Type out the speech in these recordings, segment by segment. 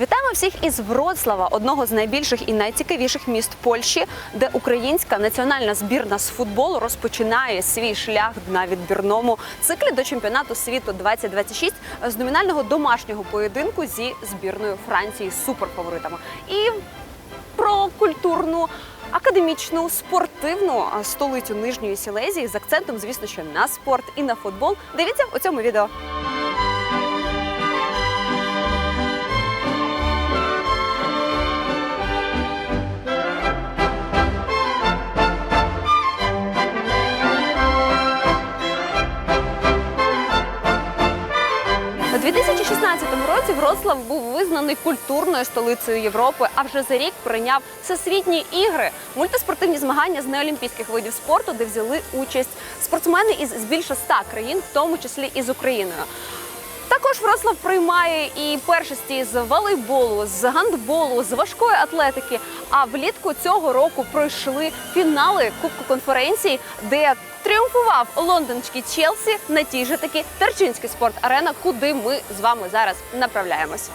Вітаємо всіх із Вроцлава, одного з найбільших і найцікавіших міст Польщі, де українська національна збірна з футболу розпочинає свій шлях на відбірному циклі до чемпіонату світу 2026 з номінального домашнього поєдинку зі збірною Франції з суперфаворитами. І про культурну. Академічну спортивну столицю Нижньої Сілезії з акцентом, звісно, що на спорт і на футбол. Дивіться у цьому відео. 2016 році Вроцлав був визнаний культурною столицею Європи, а вже за рік прийняв всесвітні ігри, мультиспортивні змагання з неолімпійських видів спорту, де взяли участь спортсмени із більше ста країн, в тому числі і з Україною. Також Вроцлав приймає і першості з волейболу, з гандболу, з важкої атлетики. А влітку цього року пройшли фінали Кубку конференції, де тріумфував лондонський Челсі на тій же таки Терчинський спорт арена, куди ми з вами зараз направляємось.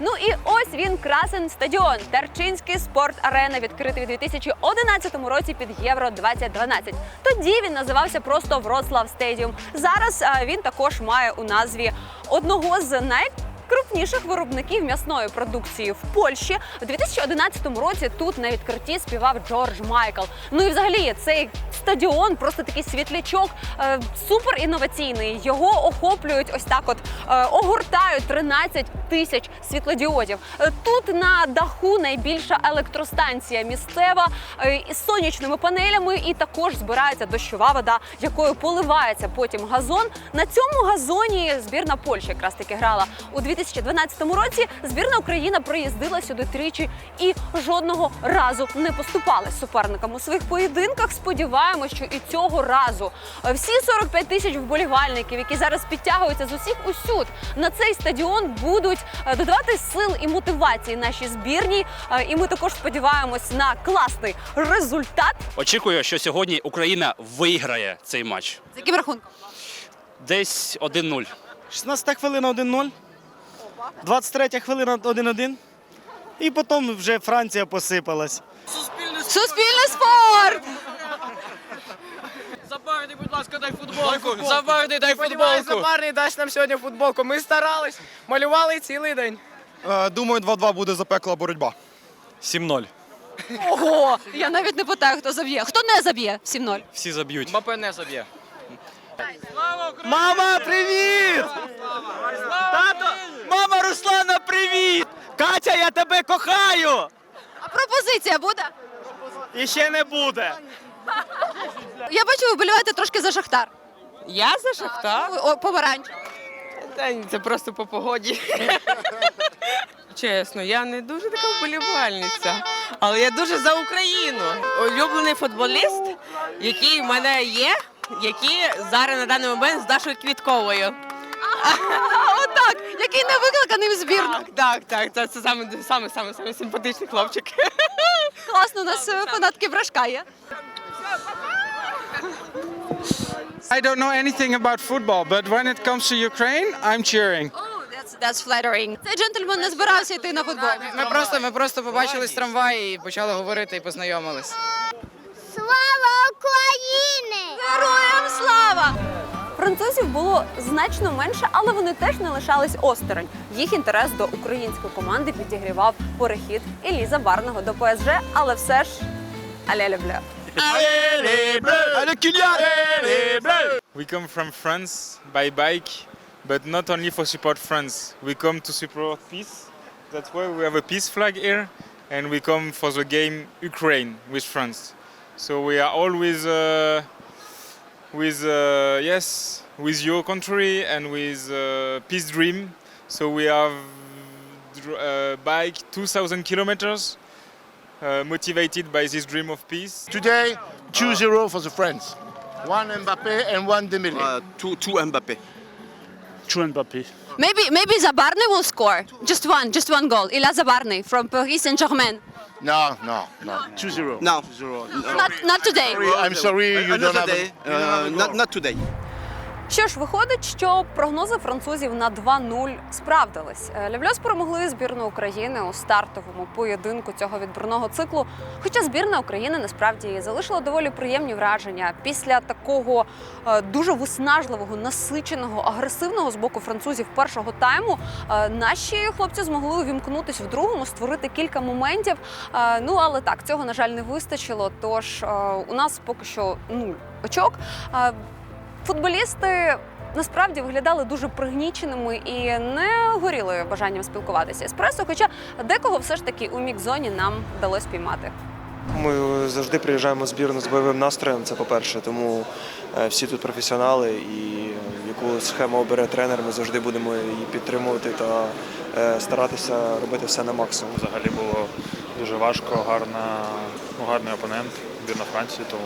Ну і ось він красен стадіон. Терчинський спорт арена відкритий у 2011 році під Євро 2012. Тоді він називався просто Вроцлав Стедіум. Зараз він також має у назві одного з найкрупніших виробників м'ясної продукції в Польщі. У 2011 році тут на відкритті співав Джордж Майкл. Ну і взагалі цей стадіон просто такий світлячок, е, супер інноваційний. Його охоплюють ось так, от е, огортають 13 тисяч світлодіодів. Е, Тут на даху найбільша електростанція місцева е, із сонячними панелями, і також збирається дощова вода, якою поливається потім газон. На цьому газоні збірна Польщі якраз таки грала у 2012 році. Збірна Україна приїздила сюди тричі і жодного разу не поступалась суперникам у своїх поєдинках. Сподіваємось, що і цього разу е, всі 45 тисяч вболівальників, які зараз підтягуються з усіх усюд на цей стадіон, будуть е, додавати сил і мотивації нашій збірній. Е, І ми також сподіваємось на класний результат. Очікую, що сьогодні Україна виграє цей матч. З яким рахунком? Десь 1-0. 16 хвилина 1-0. 23 хвилина 1-1. І потім вже Франція посипалась. Суспільний спорт! Забарний, будь ласка, дай футболку. Забарний, дай Сподіваюсь, футболку. Забарний дасть нам сьогодні футболку. Ми старались, малювали цілий день. Е, Думаю, 2-2 буде запекла боротьба. 7-0. Ого! Я навіть не питаю, хто заб'є. Хто не заб'є? 7-0. Всі заб'ють. Мбапе не заб'є. Мама, привіт! Тато! Мама Руслана, привіт! Катя, я тебе кохаю! А пропозиція буде? І ще не буде. Я бачу, ви вболіваєте трошки за шахтар. Я за Шахтар? О, помаранч. Та ні, це просто по погоді. Чесно, я не дуже така вболівальниця, але я дуже за Україну. Улюблений футболіст, який в мене є, який зараз на даний момент з Дашою Квітковою. Отак, який не викликаний в збірну. Так, так, так. Це, саме, саме, саме, саме симпатичний хлопчик. Класно, у нас е, фанатки брашка є. I don't know anything about football, but when it comes to Ukraine, I'm cheering. Oh, that's, that's flattering. Цей джентльмен не збирався йти на футбол. Ми просто, ми просто побачили з трамваї і почали говорити і познайомились. Слава Україні! Героям слава! Французів було значно менше, але вони теж не лишались осторонь. Їх інтерес до української команди підігрівав перехід Еліза Барного до ПСЖ, але все ж We come from France by bike, but not only for support France. We come to support peace. That's why we have a peace flag here, and we come for the game Ukraine with France. So we are always uh, with uh, yes, with your country and with uh, peace dream. So we have uh, bike 2,000 kilometers uh, motivated by this dream of peace. Today, 2-0 for the French. One Mbappe and one Dembélé. Uh, two, two Mbappe. Maybe maybe Zabarny will score. Just one, just one goal. Ila Zabarny from Paris Saint-Germain. No, no, no. 2-0. No. Not not today. I'm sorry, you don't have. a- you don't have a goal. not today. Що ж, виходить, що прогнози французів на 2-0 справдились. Е, Лявльос перемогли збірну України у стартовому поєдинку цього відбірного циклу. Хоча збірна України насправді залишила доволі приємні враження після такого е, дуже виснажливого, насиченого, агресивного з боку французів першого тайму. е, Наші хлопці змогли увімкнутись в другому, створити кілька моментів. Ну але так, цього на жаль не вистачило. Тож у нас поки що нуль очок. Футболісти насправді виглядали дуже пригніченими і не горіли бажанням спілкуватися з пресою, хоча декого все ж таки у мікзоні нам вдалося піймати. Ми завжди приїжджаємо в збірну з бойовим настроєм, це по-перше, тому е, всі тут професіонали і яку схему обере тренер, ми завжди будемо її підтримувати та е, старатися робити все на максимум. Взагалі було дуже важко, гарна, ну, гарний опонент, збірна Франції, тому.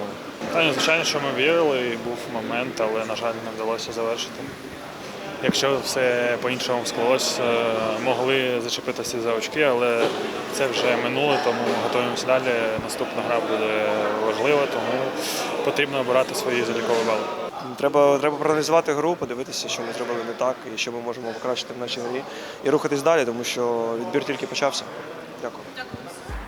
Та, ні, звичайно, що ми вірили, і був момент, але, на жаль, не вдалося завершити. Якщо все по-іншому склалось, е, могли зачепитися за очки, але це вже минуло, тому готуємося далі. Наступна гра буде важлива, тому потрібно обирати свої залікові бали. Треба, треба проаналізувати гру, подивитися, що ми зробили не так і що ми можемо покращити в нашій грі і рухатись далі, тому що відбір тільки почався. Дякую.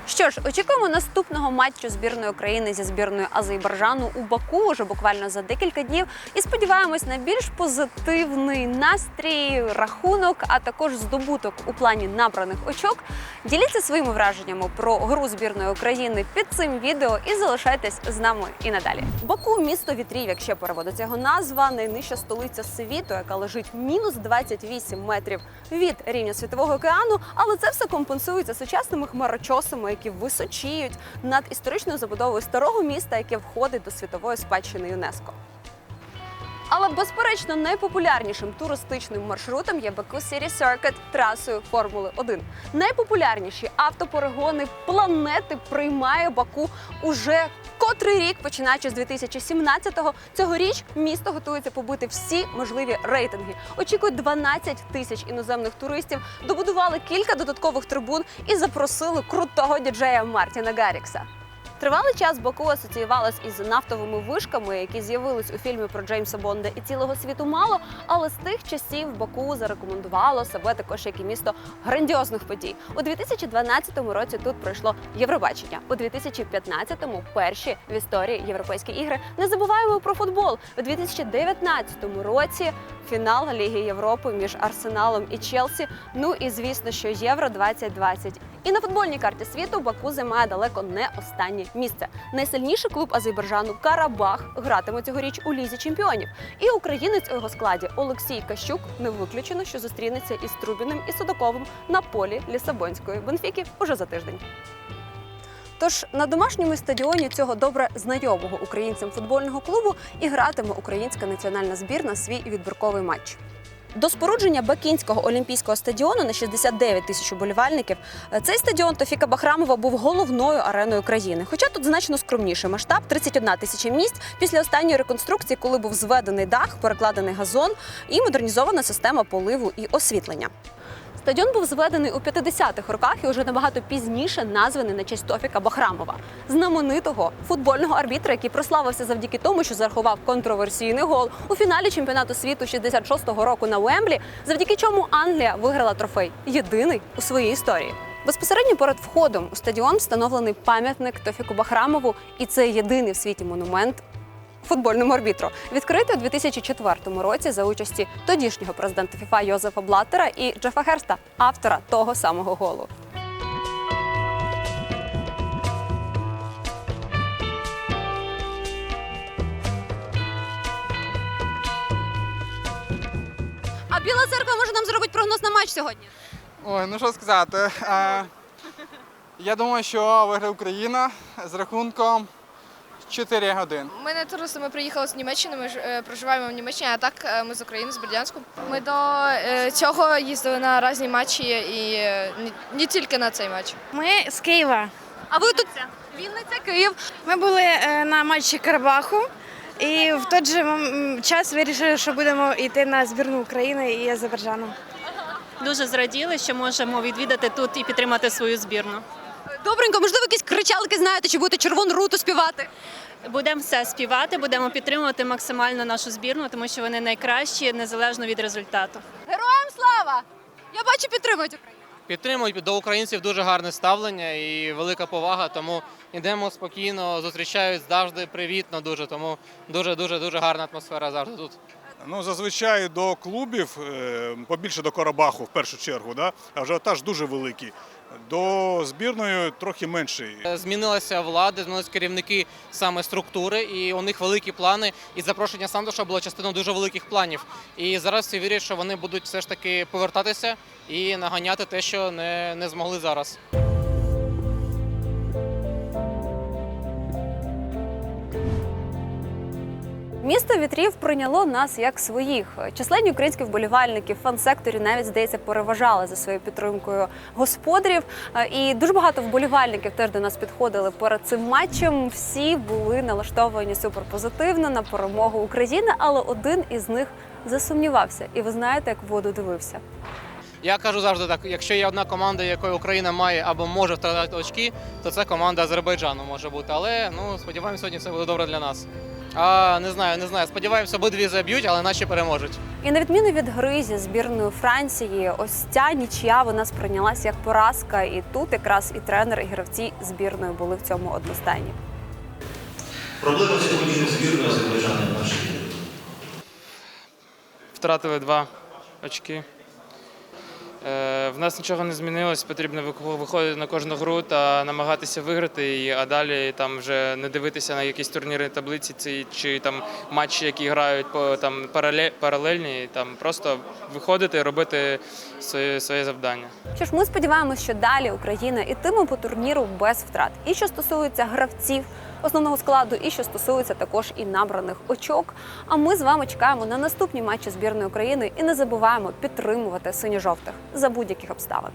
Що ж, очікуємо наступного матчу збірної України зі збірною Азербайджану у Баку уже буквально за декілька днів. І сподіваємось на більш позитивний настрій, рахунок, а також здобуток у плані набраних очок. Діліться своїми враженнями про гру збірної України під цим відео і залишайтесь з нами і надалі. Баку місто вітрів, як ще переводиться його назва, найнижча столиця світу, яка лежить мінус 28 метрів від рівня світового океану. Але це все компенсується сучасними хмарочосами, які височіють над історичною забудовою старого міста, яке входить до світової спадщини ЮНЕСКО. Але безперечно найпопулярнішим туристичним маршрутом є Baku City Circuit трасою Формули 1. Найпопулярніші автоперегони планети приймає Баку уже котрий рік, починаючи з 2017-го. Цьогоріч місто готується побити всі можливі рейтинги. Очікують 12 тисяч іноземних туристів, добудували кілька додаткових трибун і запросили крутого діджея Мартіна Гаррікса. Тривалий час Баку асоціювалась із нафтовими вишками, які з'явились у фільмі про Джеймса Бонда і цілого світу мало. Але з тих часів Баку зарекомендувало себе також як і місто грандіозних подій. У 2012 році тут пройшло Євробачення. У 2015-му перші в історії європейські ігри. Не забуваємо про футбол. У 2019 році фінал Ліги Європи між Арсеналом і Челсі. Ну і звісно, що Євро 2020. І на футбольній карті світу Баку займає далеко не останнє місце. Найсильніший клуб Азербайджану Карабах гратиме цьогоріч у лізі чемпіонів. І українець у його складі Олексій Кащук не виключено, що зустрінеться із Трубіним і Судаковим на полі Лісабонської Бенфіки уже за тиждень. Тож на домашньому стадіоні цього добре знайомого українцям футбольного клубу і гратиме українська національна збірна свій відбірковий матч. До спорудження Бакінського олімпійського стадіону на 69 тисяч уболівальників е, цей стадіон Тофіка Бахрамова був головною ареною країни. Хоча тут значно скромніший масштаб 31 тисяча місць після останньої реконструкції, коли був зведений дах, перекладений газон і модернізована система поливу і освітлення. Стадіон був зведений у 50-х роках і вже набагато пізніше названий на честь Тофіка Бахрамова, знаменитого футбольного арбітра, який прославився завдяки тому, що зарахував контроверсійний гол у фіналі чемпіонату світу 66-го року на Уемблі, завдяки чому Англія виграла трофей єдиний у своїй історії. Безпосередньо перед входом у стадіон встановлений пам'ятник Тофіку Бахрамову, і це єдиний в світі монумент футбольному арбітру, відкритий у 2004 році за участі тодішнього президента ФІФА Йозефа Блаттера і Джефа Херста, автора того самого голу. А Біла церква може нам зробити прогноз на матч сьогодні? Ой, ну що сказати. Е, я думаю, що виграє Україна з рахунком 4-1. Ми не туристи, ми приїхали з Німеччини, ми ж, е, проживаємо в Німеччині, а так е, ми з України, з Бердянську. Ми до е, цього їздили на різні матчі і не, тільки на цей матч. Ми з Києва. А ви тут Вінниця, Київ. Ми були на матчі Карабаху і в той же час вирішили, що будемо йти на збірну України і Азербайджану. Дуже зраділи, що можемо відвідати тут і підтримати свою збірну. Добренько, можливо, якісь кричалки знаєте, чи будете червону руту співати? Будемо все співати, будемо підтримувати максимально нашу збірну, тому що вони найкращі незалежно від результату. Героям слава! Я бачу, підтримують Україну. Підтримують до українців дуже гарне ставлення і велика повага, тому йдемо спокійно, зустрічають завжди привітно дуже, тому дуже дуже дуже гарна атмосфера завжди тут. Ну, зазвичай до клубів, е, побільше до Карабаху в першу чергу, да? ажіотаж дуже великий. До збірної трохи менший. Е, Змінилася влада, змінилися керівники саме структури, і у них великі плани. І запрошення Сандоша було частиною дуже великих планів. І зараз всі вірять, що вони будуть все ж таки повертатися і наганяти те, що не, не змогли зараз. Місто вітрів прийняло нас як своїх. Численні українські вболівальники в фан-секторі навіть здається переважали за своєю підтримкою господарів. Е, І дуже багато вболівальників теж до нас підходили перед цим матчем. Всі були налаштовані суперпозитивно на перемогу України, але один із них засумнівався. І ви знаєте, як воду дивився. Я кажу завжди так: якщо є одна команда, якою Україна має або може втратити очки, то це команда Азербайджану може бути. Але ну сподіваємося, сьогодні все буде добре для нас. А не знаю, не знаю. Сподіваємося, обидві заб'ють, але наші переможуть. І на відміну від гри зі збірною Франції, ось ця нічия вона сприйнялася як поразка. І тут якраз і тренер, і гравці збірної були в цьому одностайні. Проблема сьогоднішньої збірної Азербайджану в нашій лізі. Втратили два очки. Е, В нас нічого не змінилось, потрібно вих- виходити на кожну гру та намагатися виграти а далі там вже не дивитися на якісь турніри таблиці ці, чи там матчі, які грають по там парале- паралельні, там просто виходити робити своє, своє завдання. Що ж, ми сподіваємося, що далі Україна ітиме по турніру без втрат. І що стосується гравців основного складу, і що стосується також і набраних очок. А ми з вами чекаємо на наступні матчі збірної України і не забуваємо підтримувати синьо-жовтих за будь-яких обставин.